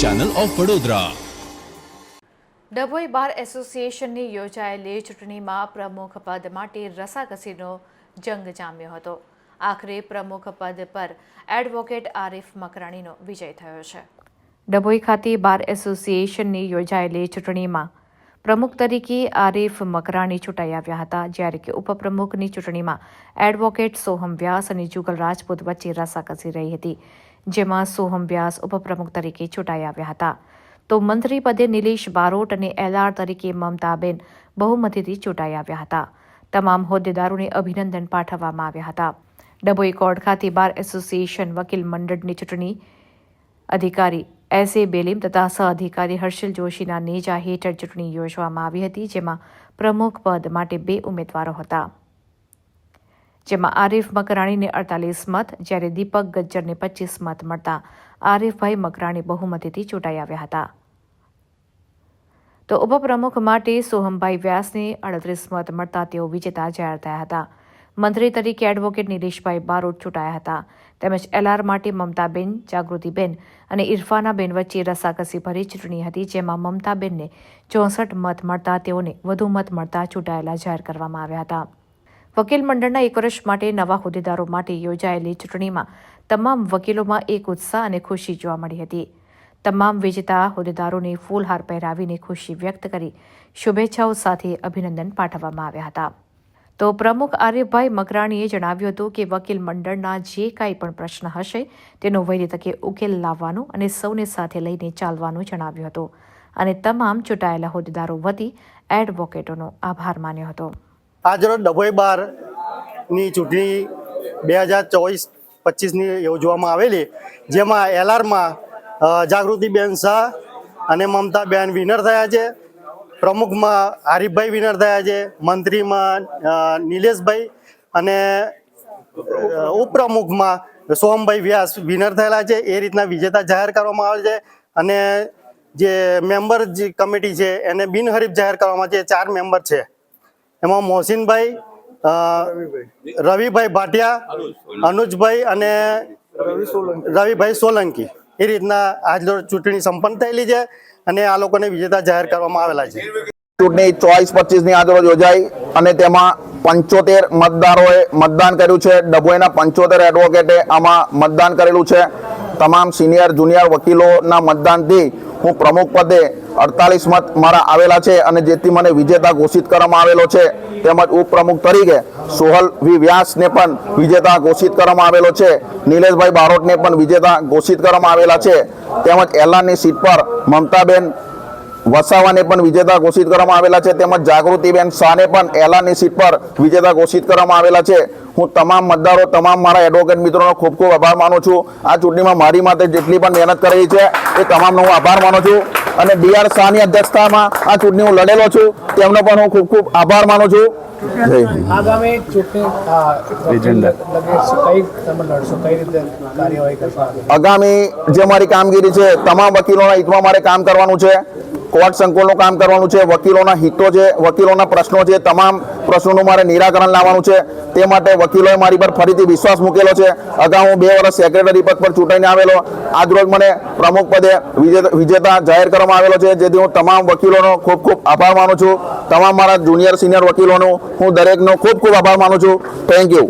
Channel of Vadodara Dabhoi bar એસોસિએશનની યોજાયેલી ચૂંટણીમાં પ્રમુખ પદ માટે રસાકસીનો જંગ જામ્યો હતો. આખરે પ્રમુખ પદ પર એડવોકેટ આરિફ મકરાણીનો વિજય થયો છે. ડભોઈ ખાતે બાર એસોસિએશનની યોજાયેલી ચૂંટણીમાં પ્રમુખ તરીકે આરિફ મકરાણી ચૂંટાઈ આવ્યા હતા, જ્યારે કે ઉપપ્રમુખની ચૂંટણીમાં એડવોકેટ સોહમ વ્યાસ અને જુગલ રાજપૂત વચ્ચે રસાકસી રહી હતી. જેમાં સોહમ વ્યાસ ઉપપ્રમુખ તરીકે ચૂંટાઈ આવ્યા હતા. તો મંત્રી પદે નિલેશ બારોટ અને એલઆર તરીકે મમતાબેન બહુમતીથી ચૂંટાઈ આવ્યા હતા. તમામ હોદ્દેદારોને અભિનંદન પાઠવવામાં આવ્યા હતા. ડભોઈ કોર્ટ ખાતે બાર એસોસિએશન વકીલ મંડળની ચૂંટણી અધિકારી એસ એ બેલીમ તથા સહ અધિકારી હર્ષિલ જોશીના નેજા હેઠળ ચૂંટણી યોજવામાં આવી હતી, જેમાં પ્રમુખ પદ માટે બે ઉમેદવારો હતા. જેમાં આરિફ મકરાણીને અડતાલીસ મત, જ્યારે દીપક ગજ્જરને પચીસ મત મળતા આરિફભાઈ મકરાણી બહુમતીથી ચૂંટાઈ આવ્યા હતા. તો ઉપપ્રમુખ માટે સોહમભાઈ વ્યાસને અડત્રીસ મત મળતા તેઓ વિજેતા જાહેર થયા હતા. મંત્રી તરીકે એડવોકેટ નિલેશભાઈ બારોટ ચૂંટાયા હતા. તેમજ એલઆર માટે મમતાબેન, જાગૃતિબેન અને ઇરફાનાબેન વચ્ચે રસાકસી ભરી ચૂંટણી હતી, જેમાં મમતાબેનને ચોસઠ મત મળતા તેઓને વધુ મત મળતા ચૂંટાયેલા જાહેર કરવામાં આવ્યા હતા. વકીલ મંડળના એક વર્ષ માટે નવા હોદ્દેદારો માટે યોજાયેલી ચૂંટણીમાં તમામ વકીલોમાં એક ઉત્સાહ અને ખુશી જોવા મળી હતી. તમામ વિજેતા હોદ્દેદારોને ફૂલહાર પહેરાવીને ખુશી વ્યક્ત કરી શુભેચ્છાઓ સાથે અભિનંદન પાઠવવામાં આવ્યા હતા. તો પ્રમુખ આર્યભાઈ મકરાણીએ જણાવ્યું હતું કે વકીલ મંડળના જે કાંઈ પણ પ્રશ્ન હશે તેનો વહેલી તકે ઉકેલ લાવવાનું અને સૌને સાથે લઈને ચાલવાનું જણાવ્યું હતું. અને તમામ ચૂંટાયેલા હોદ્દેદારો વતી એડવોકેટોનો આભાર માન્યો હતો. આજરોજ ડભોઈ બારની ચૂંટણી બે હજાર ચોવીસ પચીસની યોજવામાં આવેલી, જેમાં એલઆરમાં જાગૃતિબેન શાહ અને મમતાબેન વિનર થયા છે. પ્રમુખમાં હરીફભાઈ વિનર થયા છે, મંત્રીમાં નિલેશભાઈ અને ઉપપ્રમુખમાં સોમભાઈ વ્યાસ વિનર થયેલા છે. એ રીતના વિજેતા જાહેર કરવામાં આવે છે અને જે મેમ્બર જે કમિટી છે એને બિનહરીફ જાહેર કરવામાં છે. ચાર મેમ્બર છે. એમાં મોહસિનભાઈ રવિભાઈ ભાટિયા અનુજભાઈ. અને રવિભાઈ સોલંકી. એ રીતના આજ ચૂંટણી સંપન્ન થયેલી છે અને આ લોકોને વિજેતા જાહેર કરવામાં આવેલા છે. ચૂંટણી ચોવીસ પચીસની આજરોજ યોજાઈ અને તેમાં પંચોતેર મતદારોએ મતદાન કર્યું છે. ડભોઈના પંચોતેર એડવોકેટે આમાં મતદાન કરેલું છે. તમામ સિનિયર જુનિયર વકીલોના મતદાનથી હું પ્રમુખ પદે અડતાલીસ મત મારા આવેલા છે અને જેથી મને વિજેતા ઘોષિત કરવામાં આવેલો છે. તેમજ ઉપપ્રમુખ તરીકે સોહલ વી. વ્યાસને પણ વિજેતા ઘોષિત કરવામાં આવેલો છે. નિલેશભાઈ બારોટને પણ વિજેતા ઘોષિત કરવામાં આવેલા છે. તેમજ એલાનની સીટ પર મમતાબેન વસાવાને પણ વિજેતા ઘોષિત કરવામાં આવેલા છે. તેમજ જાગૃતિબેન શાહને પણ એલાની સીટ પર વિજેતા ઘોષિત કરવામાં આવેલા છે. હું તમામ મતદારો, તમામ મારા એડવોકેટ મિત્રોનો ખૂબ ખૂબ આભાર માનું છું. આ ચૂંટણીમાં મારી માટે જેટલી પણ મહેનત કરેલી છે, એ તમામનો હું આભાર માનું છું. અને ડીઆર શાહની અધ્યક્ષતામાં આ ચૂંટણી હું લડેલો છું. તેમનો પણ હું ખૂબ ખૂબ આભાર માનું છું? આગામી જે મારી કામગીરી છે તમામ વકીલોના હિતમાં મારે કામ કરવાનું છે. કોર્ટ સંકુલનું કામ કરવાનું છે, વકીલોના હિતો છે, વકીલોના પ્રશ્નો છે, તમામ પ્રશ્નોનું મારે નિરાકરણ લાવવાનું છે. તે માટે વકીલોએ મારી પર ફરીથી વિશ્વાસ મૂકેલો છે. અગાઉ હું બે વર્ષ સેક્રેટરી પદ પર ચૂંટાઈને આવેલો. આજરોજ મને પ્રમુખ પદે વિજેતા જાહેર કરવામાં આવેલો છે, જેથી હું તમામ વકીલોનો ખૂબ ખૂબ આભાર માનું છું. તમામ મારા જુનિયર, સિનિયર વકીલોનો હું દરેકનો ખૂબ ખૂબ આભાર માનું છું. Thank you